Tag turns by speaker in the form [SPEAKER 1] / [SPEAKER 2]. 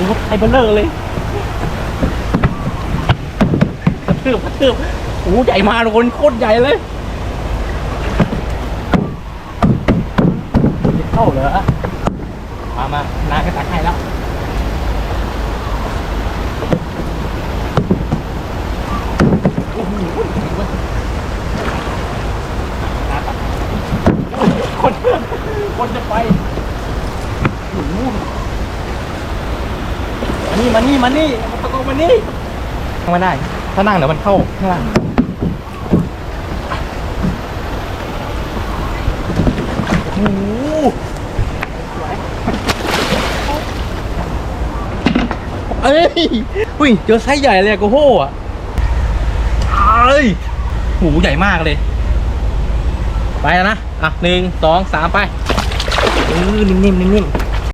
[SPEAKER 1] อ้โหไอ้เบลเลอร์เลยกระทืบกระทืบโอ้ใหญ่มากทุกคนโคตรใหญ่เลยจะเข้าเหรอมามานาก็ตักให้แล้วคนคนจะไปโอ้โหมา นี่มานี่มานี่ตะโกนมานี่นั่งไม่ได้ ถ้านั่งเดี๋ยวมันเข้าข้างล่างโอ้โหเอ้ยอุ้ยเจอไซส์ใหญ่เลยอะโกโฮอะเอ้ยหูใหญ่มากเลย ไปแล้วนะ อะหนึ่งสองสามไปเออนิ่มๆนิ่มๆ